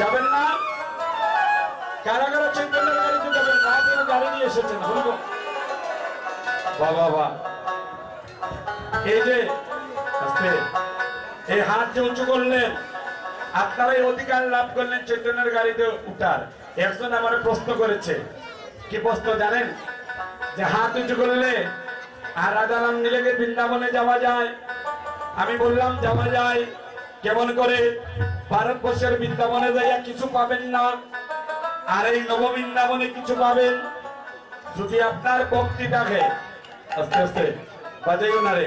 যাবেন না? কারা কারা চৈতন্যের গাড়িতে যাবেন মহাপ্রভু গাড়ি নিয়ে এসেছেন বলব বাবা বাবা এই যে এই হাত যে উঁচু করলেন, আপনারা অধিকার লাভ করলেন চৈতন্যের গাড়িতে উঠার। একজন আমার প্রশ্ন করেছে, কি প্রশ্ন জানেন? যে হাত উঁচু করলে আর রাজারাম মিলেকে বৃন্দাবনে যাওয়া যায়? আমি বললাম, যাওয়া যায়। কেমন করে ভারতবর্ষের বৃন্দাবনে যাইয়া কিছু পাবেন না, আর এই নববৃন্দাবনে কিছু পাবেন? যদি আপনার ভক্তি থাকে আস্তে আস্তে, বাজাইও না রে,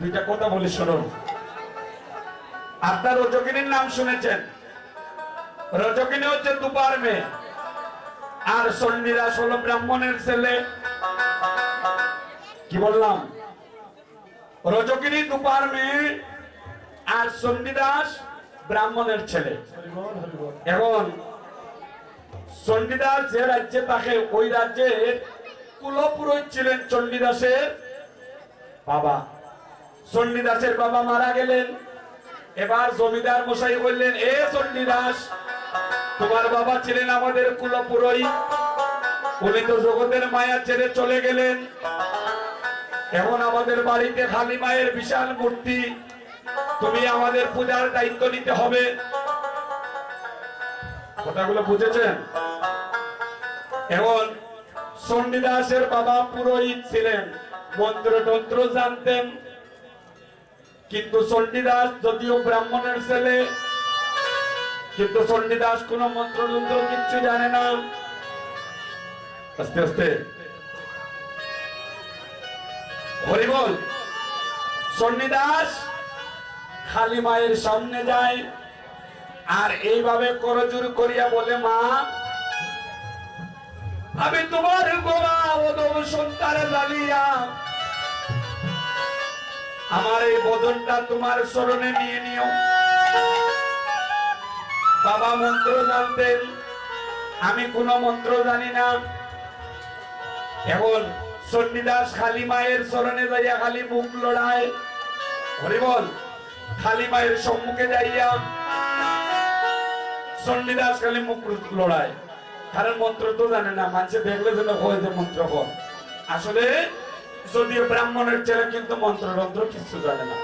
দুইটা কথা বলি শুনুন আপনার রজকিনীর নাম শুনেছেন? রজকিনী হচ্ছে দুপার মেয়ে, আর সন্নিরাস হলো ব্রাহ্মণের ছেলে। কি বললাম? রজকিনী দুপার মেয়ে আর চণ্ডীদাস ব্রাহ্মণের ছেলে। এখন চণ্ডীদাস যে রাজ্যে থাকে, ওই রাজ্যের কুলপুরোহিত ছিলেন চণ্ডীদাসের বাবা। চণ্ডীদাসের বাবা মারা গেলেন। এবার জমিদার মশাই বললেন, এ চণ্ডীদাস, তোমার বাবা ছিলেন আমাদের কুলপুরোহিত। উনি তো জগতের মায়া ছেড়ে চলে গেলেন। এখন আমাদের বাড়িতে খালি মায়ের বিশাল মূর্তি। তুমি আমাদের পূজার দায়িত্ব নিতে হবে। কথাগুলো বুঝেছেন? এখন চণ্ডীদাসের বাবা পুরোহিত ছিলেন, মন্ত্র তন্ত্র জানতেন। কিন্তু চণ্ডীদাস যদিও ব্রাহ্মণের ছেলে, কিন্তু চণ্ডীদাস কোন মন্ত্রতন্ত্র কিচ্ছু জানে না। আস্তে আস্তে। হরিবল চণ্ডীদাস খালি মায়ের সামনে যায়। আর এইভাবে করজুর করিয়া বলে, মা, আমি তোমার জ্বালিয়া আমার এই বদনটা তোমার স্মরণে নিয়ে নিও। বাবা মন্ত্র জানতেন। আমি কোন মন্ত্র জানি না। এখন সন্নিদাস খালি মায়ের স্মরণে যাইয়া খালি মুখ লড়ায়। হরিবল খালি মায়ের সম্মুখে যাইয়া সন্নিদাস খালি মুখ লড়ায় কারণ মন্ত্র তো জানে না, মানুষে দেখলে যেন হয় যে মন্ত্র কর আসলে যদিও ব্রাহ্মণের ছেলে, কিন্তু মন্ত্রতন্ত্র কিছু জানে না।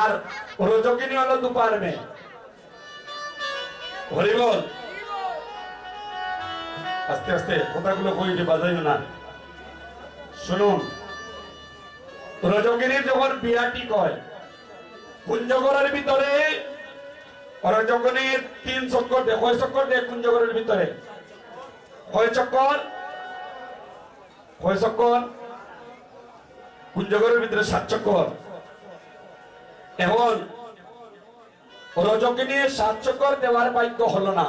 আর রজকিনী হলো দুপার মেয়ে। হরিবল আস্তে আস্তে, কথাগুলো কইটি বাজাইও না। শুনুন। রজকিনীর যখন বিয়াটি কয় কুঞ্জগরের ভিতরে রজকিনীর তিন চক্কর কয় চক্কর দে কুঞ্জগরের ভিতরে? কয় চক্কর? কয় চক্কর? কুঞ্জগরের ভিতরে সাত চক্কর। এখন রজকিনী সাত চক্কর দেওয়ার বাক্য হলো না।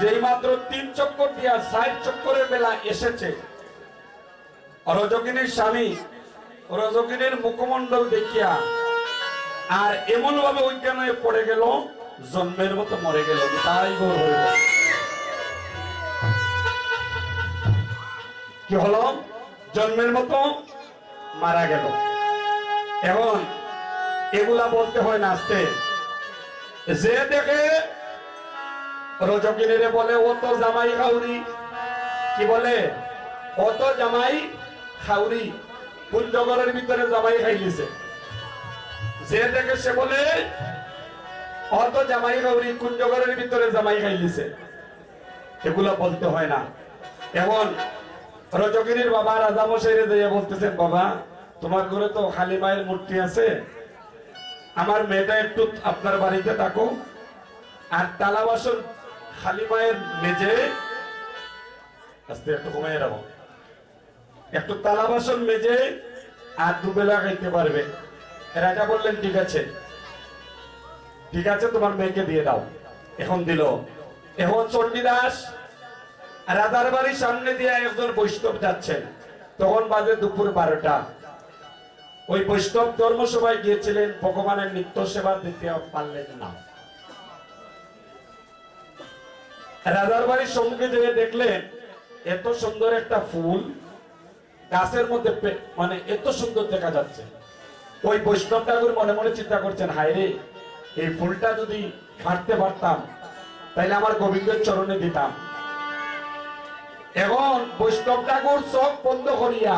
যেই মাত্র তিন চক্কর দিয়া ষাট চক্করের বেলা এসেছে। রজকিনীর স্বামী রজকিনীর মুখমণ্ডল দেখিয়া আর এমন ভাবে অজ্ঞান হয়ে পড়ে গেল, জন্মের মতো মরে গেল, তাই। কি হলো? জন্মের মতো মারা গেল। এখন এগুলা বলতে হয় না আসতে। যে দেখে রজকিনীরে বলে, ও তো জামাই খাউরি। কি বলে? ও তো জামাই খাউরি। কোন জগরের ভিতরে জামাই খাইলিছে যে দেখে সে বলে ও তো জামাই খাউরি কোন জগরের ভিতরে জামাই খাইলিছে এগুলা বলতে হয় না। এখন রজকিনীর বাবা রাজা মশাইরে যাইয়া বলতেছেন, বাবা, তোমার ঘরে তো খালি মায়ের মূর্তি আছে। আমার মেয়েটা একটু আপনার বাড়িতে থাকো আর তালা বাসন খালি মায়ের মেজে আস্তে একটু কমাই রাখো। একটু তালা বাসন মেজে আর দুবেলা খাইতে পারবে। রাজা বললেন, ঠিক আছে। ঠিক আছে, তোমার মেয়েকে দিয়ে দাও। এখন দিল। এখন চণ্ডীদাস রাজার বাড়ির সামনে দিয়ে একজন বৈষ্ণব যাচ্ছেন। তখন বাজে দুপুর বারোটা। ওই বৈষ্ণব ধর্মসভায় গিয়েছিলেন, ভগবানের নিত্য সেবা দিতে পারলেন না। রাজার বাড়ির সম্মুখে যেয়ে দেখলেন, এত সুন্দর একটা ফুল। গাছের মধ্যে মানে এত সুন্দর দেখা যাচ্ছে। ওই বৈষ্ণব ঠাকুর মনে মনে চিন্তা করছেন, হায় রে, এই ফুলটা যদি ফাটতে পারতাম, তাইলে আমার গোবিন্দের চরণে দিতাম। এখন বৈষ্ণব ঠাকুর চোখ বন্ধ করিয়া